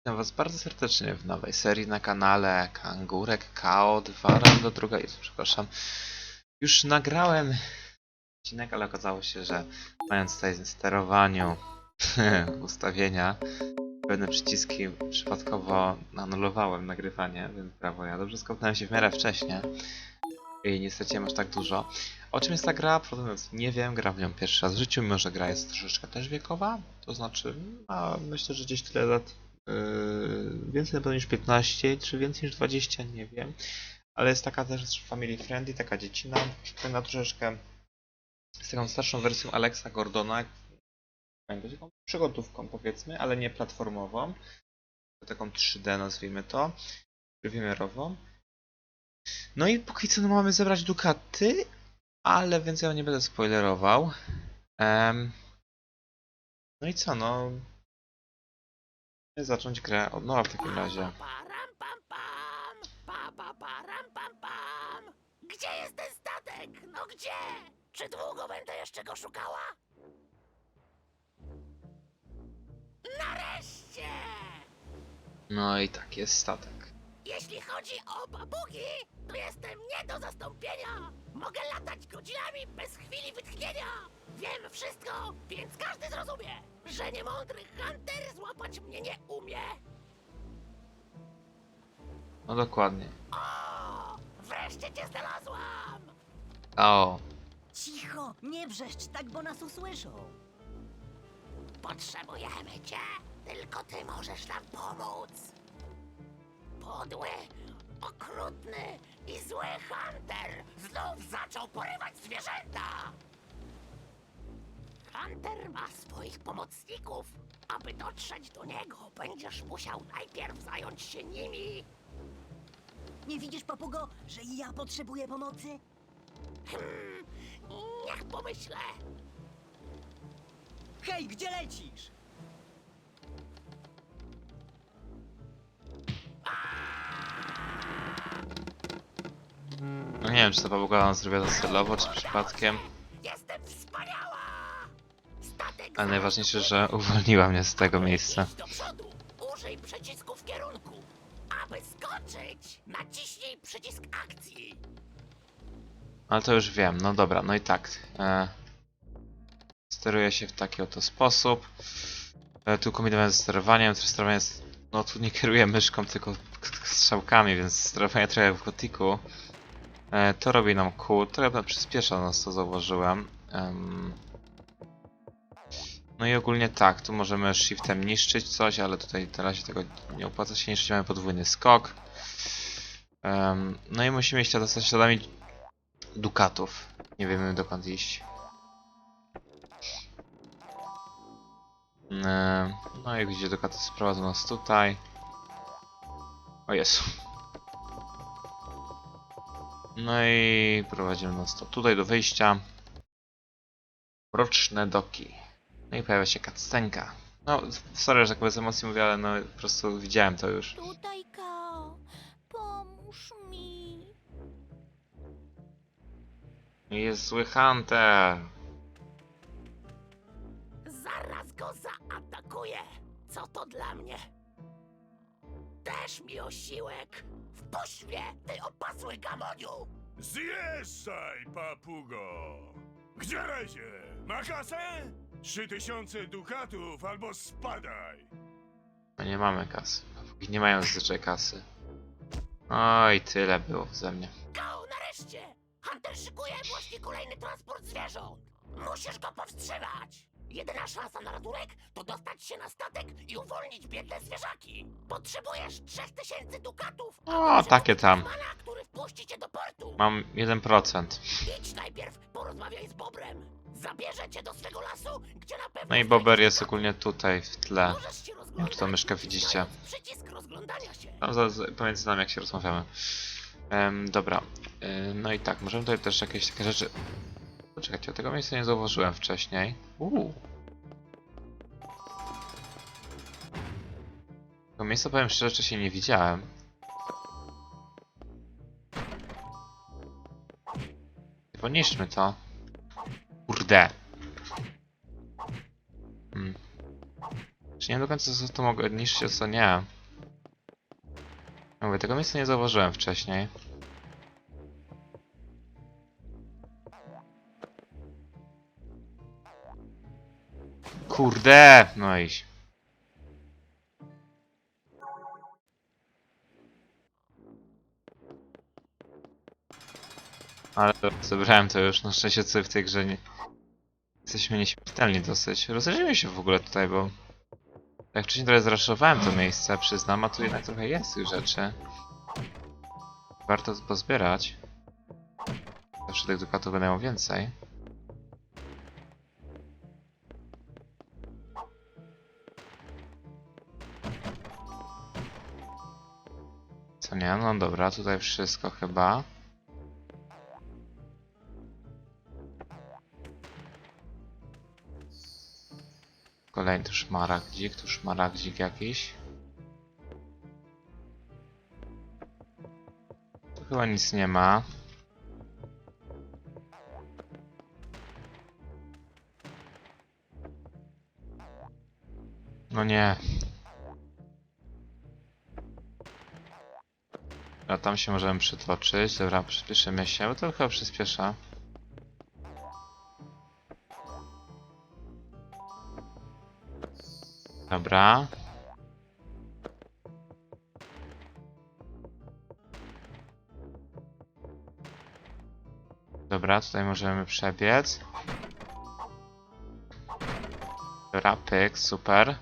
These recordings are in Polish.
Witam Was bardzo serdecznie w nowej serii na kanale Kangurek KO2 Rando druga Jezu, przepraszam. Już nagrałem odcinek, ale okazało się, że mając tutaj w sterowaniu ustawienia pewne przyciski przypadkowo anulowałem nagrywanie, więc brawo, ja dobrze skopnąłem się w miarę wcześnie i nie straciłem aż tak dużo. O czym jest ta gra? Mówiąc, nie wiem, gram w nią pierwszy raz w życiu, mimo że gra jest troszeczkę też wiekowa, to znaczy, a myślę, że gdzieś tyle lat więcej na pewno niż 15, czy więcej niż 20, nie wiem. Ale jest taka też family friendly, taka dziecina. Przypomina troszeczkę z taką starszą wersją Alexa Gordona. Taką przygotówką powiedzmy, ale nie platformową. Taką 3D nazwijmy to. Trójwymiarową. No i póki co no, mamy zebrać dukaty, ale więcej ja nie będę spoilerował. Em, no i co, no zacząć grę od nowa w takim razie. Gdzie jest ten statek? No gdzie? Czy długo będę jeszcze go szukała? Nareszcie! No i tak, jest statek. Jeśli chodzi o babugi, to jestem nie do zastąpienia. Mogę latać godzinami bez chwili wytchnienia. Wiem wszystko, więc każdy zrozumie, że niemądry Hunter złapać mnie nie umie. No dokładnie. O, wreszcie cię znalazłam! O, Cicho, nie wrzeszcz tak, bo nas usłyszą. Potrzebujemy cię, tylko ty możesz nam pomóc. Podły, okrutny i zły Hunter znów zaczął porywać zwierzęta. Hunter ma swoich pomocników. Aby dotrzeć do niego, będziesz musiał najpierw zająć się nimi. Nie widzisz, papugo, że i ja potrzebuję pomocy? Hmm, niech pomyślę. Hej, gdzie lecisz? no nie wiem, czy to babuga zrobiła to celowo, czy przypadkiem. Ale najważniejsze, że uwolniła mnie z tego miejsca. Idź do przodu. Użyj przycisku w kierunku. Aby skoczyć, naciśnij przycisk akcji. Ale to już wiem, no dobra, no i tak. E, steruję się w taki oto sposób. E, tu kombinowałem ze sterowaniem, to sterowanie jest... No tu nie kieruję myszką, tylko strzałkami, więc sterowanie trochę w gotiku. E, to robi nam kół, trochę przyspiesza nas, to zauważyłem. Em, no i ogólnie tak, tu możemy shiftem niszczyć coś, ale tutaj na razie tego nie opłaca się niszczyć, mamy podwójny skok. Em, no i musimy iść dostać śladami dukatów. Nie wiemy dokąd iść. No i gdzie dukaty sprowadzą nas tutaj. O Jezu. No i prowadzimy nas to tutaj do wyjścia. Mroczne doki. No i pojawia się cutscenka. No, sorry, że tak bez emocji mówię, ale no po prostu widziałem to już. Tutaj, Kao, pomóż mi. Jest zły Hunter. Zaraz go zaatakuję. Co to dla mnie? Też mi osiłek. Wpuść mnie, ty opasły gamoniu! Zjeżdżaj, papugo! Gdzie lezie? Ma kasę? Trzy tysiące dukatów albo spadaj! No nie mamy kasy. Póki nie mają zazwyczaj kasy. Oj, tyle było ze mnie. Go, nareszcie! Hunter szykuje właśnie kolejny transport zwierząt. Musisz go powstrzymać. Jedyna szansa na ratunek to dostać się na statek i uwolnić biedne zwierzaki. Potrzebujesz 3000 dukatów. O, takie tam. Mana, który wpuści cię do portu. Mam 1%. Idź najpierw, porozmawiaj z Bobrem. Zabierze cię do swego lasu, gdzie na pewno... No i Bober jest ogólnie tutaj w tle. Możesz się wiem, czy tą myszkę widzicie. wciskając Przycisk rozglądania się. No, zaraz pomiędzy nami jak się rozmawiamy. Em, dobra. Ym, no i tak, możemy tutaj też jakieś takie rzeczy... Poczekajcie, tego miejsca nie zauważyłem wcześniej. Uuu. Tego miejsca powiem szczerze, wcześniej nie widziałem. Poniszczmy to. Kurde. Hmm. Czy Nie do końca co to mogę niszczyć, co nie. Mówię, tego miejsca nie zauważyłem wcześniej. Kurde! No i... Ale zebrałem to już, na szczęście co w tej grze nie... Jesteśmy nieśmiertelni dosyć. Rozejrzyjmy się w ogóle tutaj, bo... Jak wcześniej trochę zraszowałem to miejsce, przyznam, a tu jednak trochę jest tych rzeczy. Warto to pozbierać. Zawsze tych dukatów będę miał więcej. Nie? No dobra, tutaj wszystko chyba. Kolejny tu szmaragdzik, tu szmaragdzik jakiś. Tu chyba nic nie ma. No nie. A tam się możemy przytoczyć. Dobra, przyspieszymy się, bo to chyba przyspiesza. Dobra. Dobra, tutaj możemy przebiec. Dobra, pyk, super.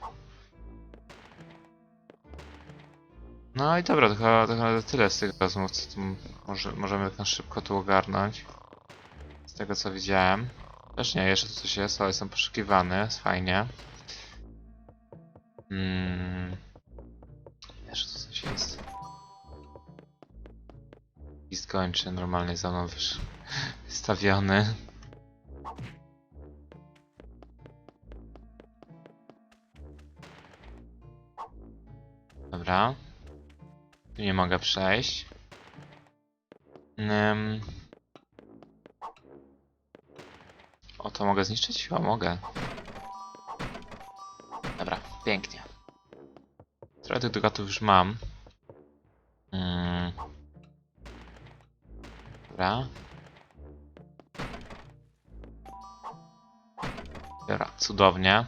No i dobra, to chyba, to chyba tyle z tych rozmów, co tu może, możemy tak szybko tu ogarnąć. Z tego co widziałem. Też nie, jeszcze tu coś jest, ale jestem poszukiwany, jest fajnie. Mm. Jeszcze tu coś jest. List kończy, normalnie za mną wiesz, wystawiony. Dobra. Tu nie mogę przejść. Ym. O, to mogę zniszczyć? Chyba mogę. Dobra, pięknie. Trochę tych dugatów już mam. Mm. Dobra. Dobra, cudownie.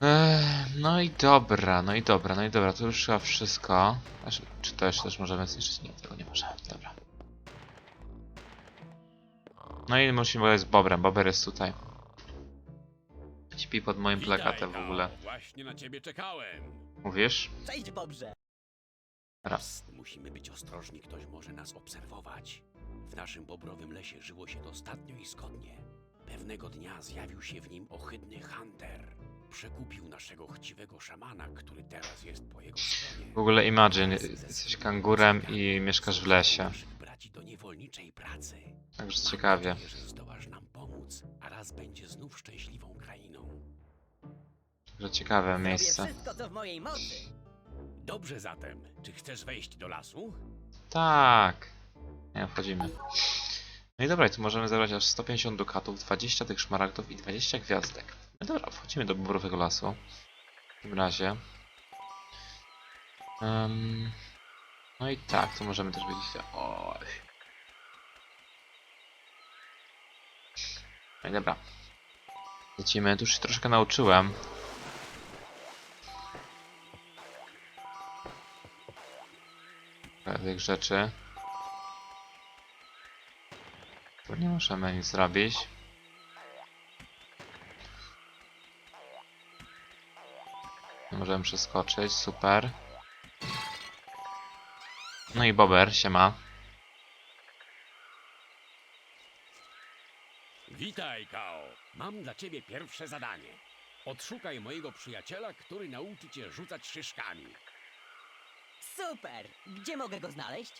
Ech, no i dobra, no i dobra, no i dobra, to już chyba wszystko. Znaczy, czy to jeszcze też możemy zniszczyć? Nie, tego nie możemy, dobra. No i musimy gadać z Bobrem, Bober jest tutaj. Śpi pod moim plakatem w ogóle. Właśnie na ciebie czekałem. Mówisz? Cześć, Bobrze. Psst, musimy być ostrożni, ktoś może nas obserwować. W naszym bobrowym lesie żyło się dostatnio i zgodnie. Pewnego dnia zjawił się w nim ohydny Hunter. Przekupił naszego chciwego szamana, który teraz jest po jego stronie. W ogóle imagine, jesteś kangurem i mieszkasz w lesie. Naszych braci do niewolniczej pracy. Także Mam ciekawie. nadzieję, że zdołasz nam pomóc, a raz będzie znów szczęśliwą krainą. Także ciekawe Robię miejsce. wszystko, co w mojej mocy. Dobrze zatem, czy chcesz wejść do lasu? Tak. Nie, wchodzimy. No i dobra, i tu możemy zebrać aż 150 dukatów, 20 tych szmaragdów i 20 gwiazdek. No dobra, wchodzimy do bobrowego lasu. W tym razie. Em, no i tak, tu możemy też wiedzieć. O. No i dobra. Lecimy, tu już się troszkę nauczyłem. Pewnych rzeczy. Tu nie możemy nic zrobić. Możemy przeskoczyć, super. No i Bober, siema. Witaj, Kao. Mam dla ciebie pierwsze zadanie. Odszukaj mojego przyjaciela, który nauczy cię rzucać szyszkami. Super. Gdzie mogę go znaleźć?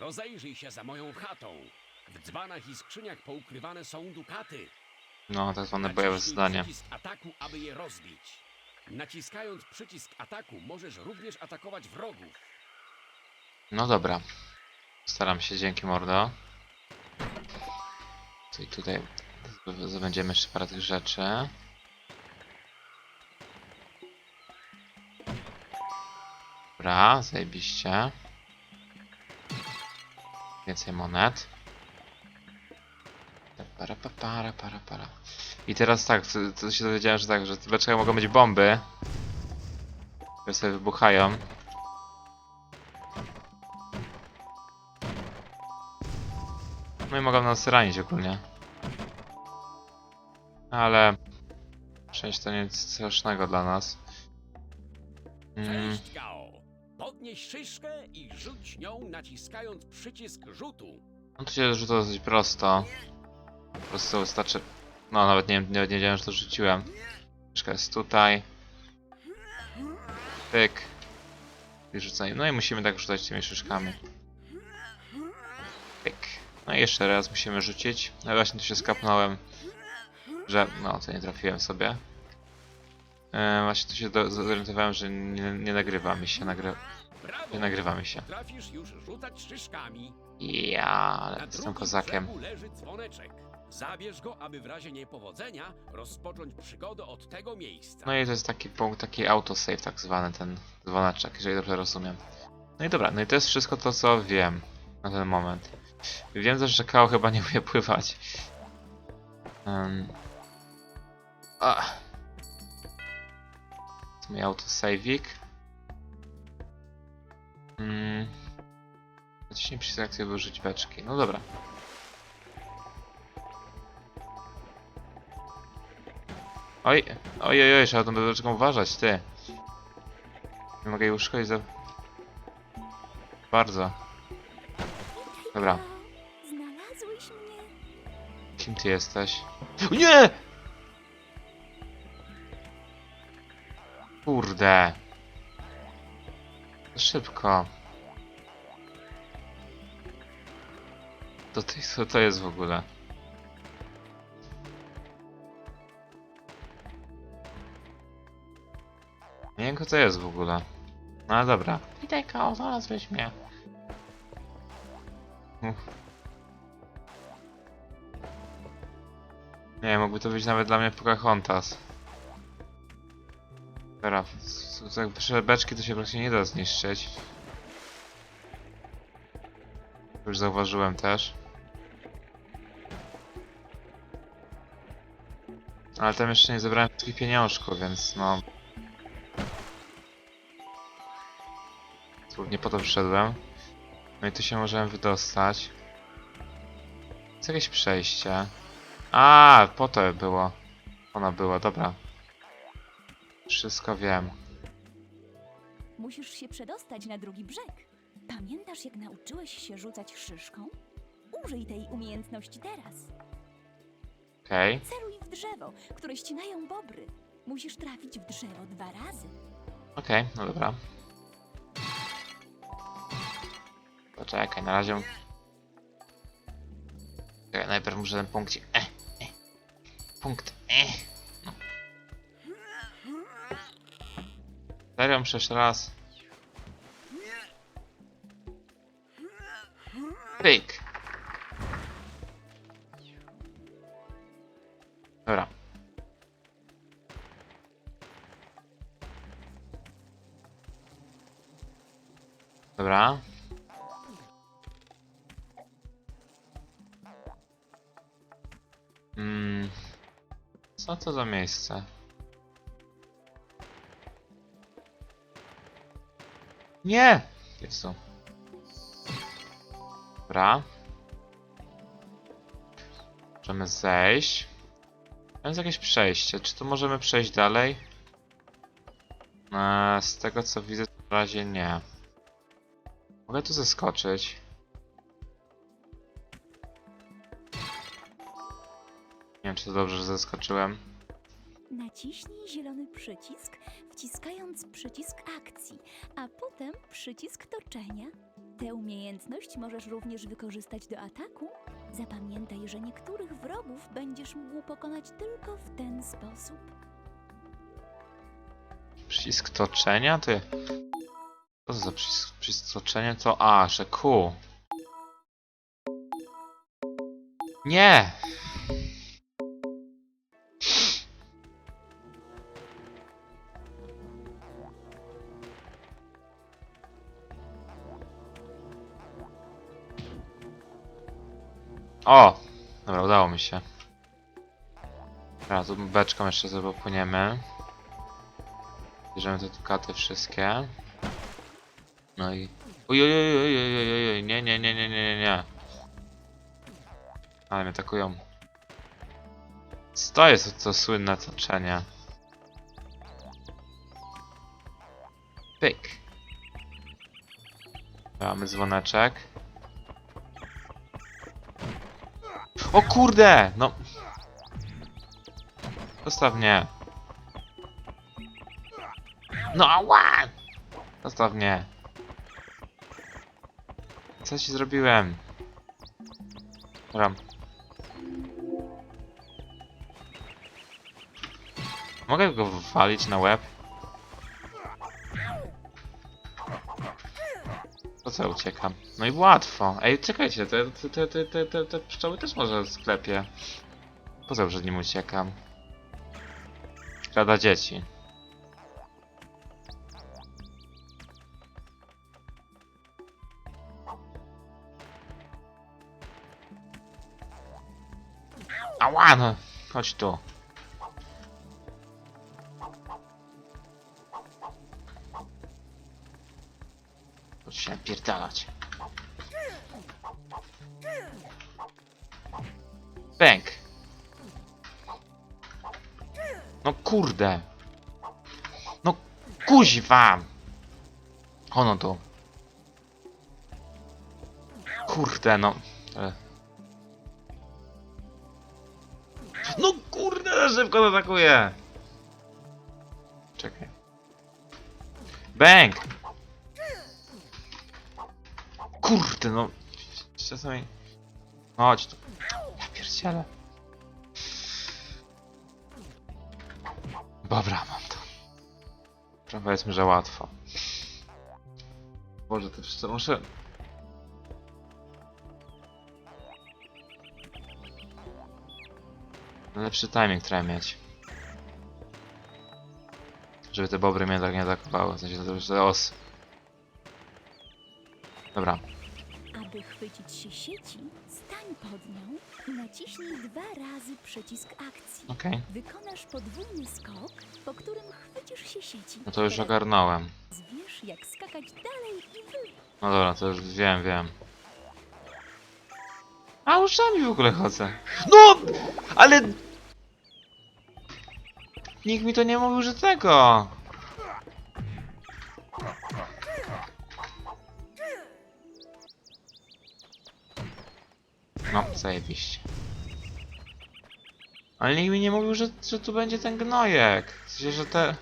Rozejrzyj się za moją chatą. W dzbanach i skrzyniach poukrywane są dukaty. No, tak zwane bojowe Naciśnij zadanie. przycisk ataku, aby je rozbić. Naciskając przycisk ataku możesz również atakować wrogów. No dobra. Staram się, dzięki mordo. I tutaj zdobędziemy jeszcze parę tych rzeczy. Dobra, zajebiście. Więcej monet. Para, para, para, para. I teraz tak, to, to się dowiedziałem, że tak, że w beczkach mogą być bomby. Które sobie wybuchają. No i mogą nas ranić ogólnie. Ale... Część to nic strasznego dla nas. Mm, Cześć, Gao! Podnieś szyszkę i rzuć nią naciskając przycisk rzutu. no to się rzuca dosyć prosto. Po prostu wystarczy... No nawet nie, nie, nie wiedziałem, że to rzuciłem. Myszka jest tutaj. Pyk. I rzucaj. No i musimy tak rzucać tymi szyszkami. Pyk. No i jeszcze raz musimy rzucić. No właśnie tu się skapnąłem, że... No, to nie trafiłem sobie. E, właśnie tu się do, zorientowałem, że nie, nie nagrywa mi się, nagry... Nie nagrywa mi się. Trafisz już rzucać szyszkami. Ja, ale jestem kozakiem. Zabierz go, aby w razie niepowodzenia rozpocząć przygodę od tego miejsca. No i to jest taki punkt, taki autosave tak zwany, ten dzwoneczek, jeżeli dobrze rozumiem. No i dobra, no i to jest wszystko to, co wiem na ten moment. Wiem też, że Kao chyba nie umie pływać. Um. Ah. To mój autosaveik. Mm. Naciśnij akcji, by użyć beczki. No dobra. Oj, oj, oj, oj, trzeba tą beczką uważać, ty. Nie mogę jej uszkodzić za... Bardzo. Dobra. Znalazłeś mnie? Kim ty jesteś? Nie! Kurde. Szybko. To, to, co to jest w ogóle? Nie wiem, kto to jest w ogóle. No dobra. Witaj, Kao, znalazłeś mnie. Uff. Nie, mógłby to być nawet dla mnie Pocahontas. Dobra, jak beczki to się praktycznie nie da zniszczyć. Już zauważyłem też. Ale tam jeszcze nie zebrałem wszystkich pieniążków, więc no... Nie po to przyszedłem. No i tu się możemy wydostać. Jest jakieś przejście. A, po to było. Ona była, dobra. Wszystko wiem. Musisz się przedostać na drugi brzeg. Pamiętasz, jak nauczyłeś się rzucać szyszką? Użyj tej umiejętności teraz. Okej. Celuj w drzewo, które ścinają bobry. Musisz trafić w drzewo dwa razy. Okej, no dobra. Poczekaj, na razie... Czekaj, najpierw muszę ten punkcik... E, e. Punkt, e. No. Serio, muszę jeszcze raz. Pyk. To za miejsce? Nie! Jezu. Dobra. Możemy zejść. To jest jakieś przejście. Czy tu możemy przejść dalej? Eee, z tego co widzę, na razie nie. Mogę tu zeskoczyć. Nie wiem, czy to dobrze, że zeskoczyłem. Naciśnij zielony przycisk, wciskając przycisk akcji, a potem przycisk toczenia. Tę umiejętność możesz również wykorzystać do ataku. Zapamiętaj, że niektórych wrogów będziesz mógł pokonać tylko w ten sposób. Przycisk toczenia? Ty. Co za przycisk, przycisk toczenia? To A, że Q. Nie! O! Dobra, udało mi się. Dobra, tu beczką jeszcze sobie. Bierzemy te dukaty wszystkie. No i... Oj, oj, oj, oj, oj, oj, oj, nie, nie, nie, nie, nie, nie. Ale mnie atakują. To jest to słynne toczenie? Pyk. Mamy dzwoneczek. O kurde! No. Zostaw mnie. No ała! Zostaw mnie. Co ci zrobiłem? Ram. Mogę go walić na łeb? Co uciekam? No i łatwo. Ej, czekajcie, te, te, te, te, te, te, pszczoły też może w sklepie. Po co nim uciekam? Rada dzieci. Ała, no. Chodź tu. Się napierdalać. Bęk. No kurde. No kuźwa. Ono tu. Kurde, no. E. No kurde, szybko atakuje. Czekaj. Bęk. Kurde, no. Czasami... Chodź tu. Ja pierdzielę. Dobra, mam to. Powiedzmy, że łatwo. Boże, to wszystko muszę... Lepszy timing trzeba mieć. Żeby te bobry mnie tak nie atakowały. W sensie te osy. Dobra. Chwycić się sieci, stań pod nią i naciśnij dwa razy przycisk akcji. Okej. Wykonasz podwójny skok, po którym chwycisz się sieci. No to już Teraz ogarnąłem. Wiesz, jak skakać dalej i wyżej. No dobra, to już wiem, wiem. A uszami w ogóle chodzę. No! Ale... Nikt mi to nie mówił, że tego. Zajebiście. Ale nikt mi nie mówił, że, że tu będzie ten gnojek. W sensie, że te...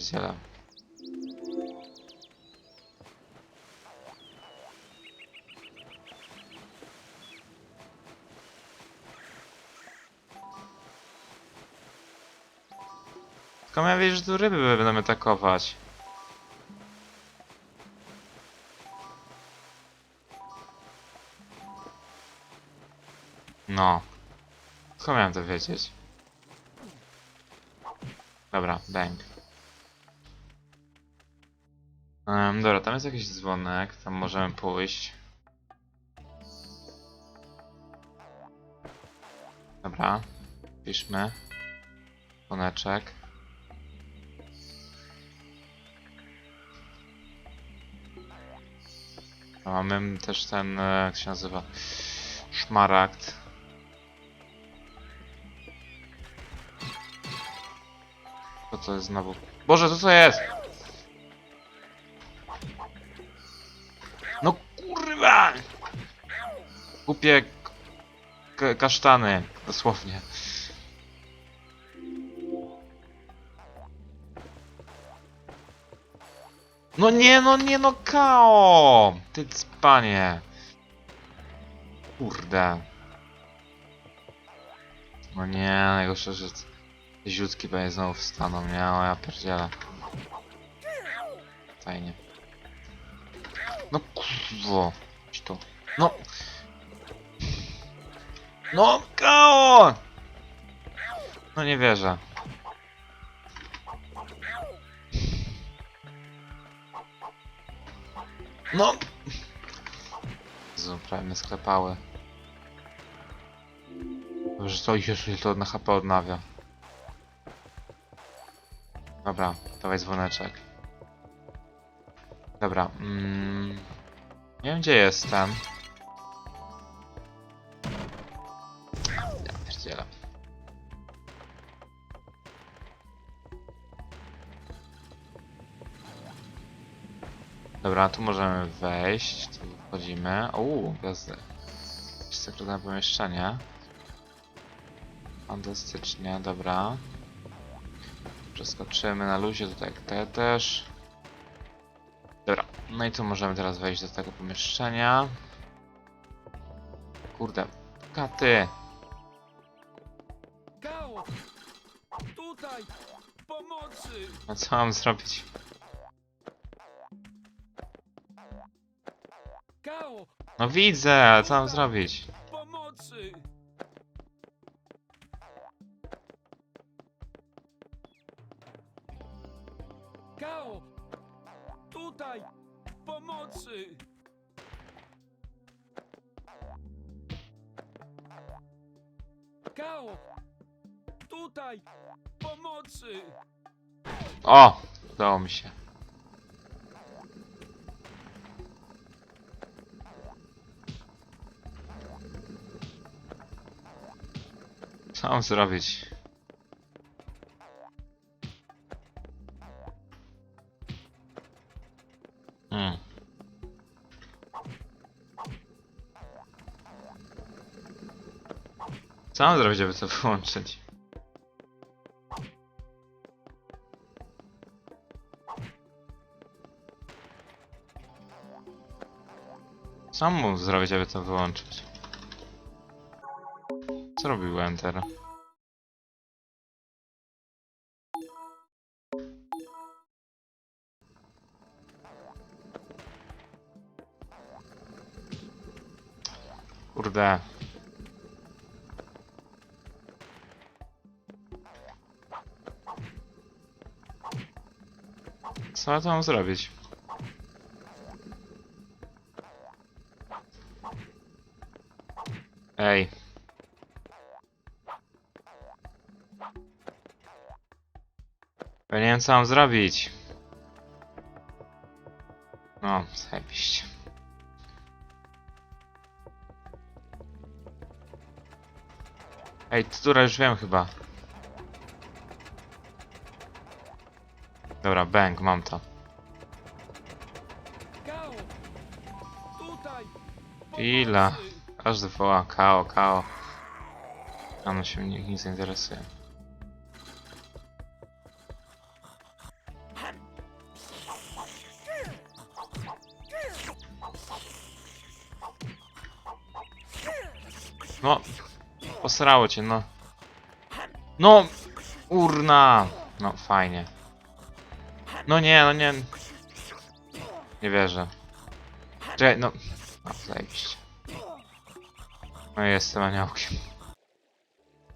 Ziele. Skąd ja wiedzieć, że tu ryby będą atakować? No. Skąd miałem to wiedzieć? Dobra, bang. Um, dobra, tam jest jakiś dzwonek, tam możemy pójść. Dobra, piszmy. Dzwoneczek. A Mamy też ten, e, jak się nazywa, szmaragd. Co to jest znowu? Boże, co to jest? No kurwa! Głupie k- kasztany, dosłownie. No nie, no nie, no kao! Ty panie. Kurde. No nie, najgorsze, te ziutki pewnie znowu wstaną, nie? O ja pierdzielę. Fajnie. No kurwo. Tu. No. No kao! No nie wierzę. No! Mnie sklepały. Dobrze, to jeszcze to na HP odnawia. Dobra, dawaj dzwoneczek. Dobra, mm, nie wiem gdzie jestem. Dobra, tu możemy wejść, tu wchodzimy. Uuu, gwiazdy. Sekretne pomieszczenie. Fantastycznie, dobra. Przeskoczymy na luzie, tutaj jak te też. Dobra, no i tu możemy teraz wejść do tego pomieszczenia. Kurde, katy! Gao! Tutaj! Pomocy! No co mam zrobić? Gao! No widzę, co mam zrobić? O! Udało mi się. Co mam zrobić? Hmm. Co mam zrobić, aby to wyłączyć? Co mam zrobić, aby to wyłączyć? Co robił Enter? Kurde. Co ja to mam zrobić? Wiem co mam zrobić. No, zajebiście. Ej, która już wiem chyba. Dobra, bang, mam to. Gao! Tutaj! Chwila. Pomocy! Każdy woła kao, kao. A no się nic nie interesuje. No, posrało cię, no. No, urna. No, fajnie. No nie, no nie. Nie wierzę. Czekaj, no. No, zajebiście. No jestem aniołkiem.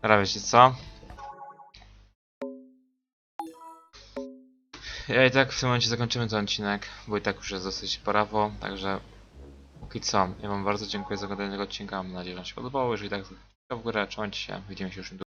Dobra, wiecie co? Ja i tak w tym momencie zakończymy ten odcinek, bo i tak już jest dosyć porawo, także póki co, ja wam bardzo dziękuję za oglądanie tego odcinka, mam nadzieję, że wam się podobało, jeżeli tak, to w górę, trzymajcie się, widzimy się już niedługo.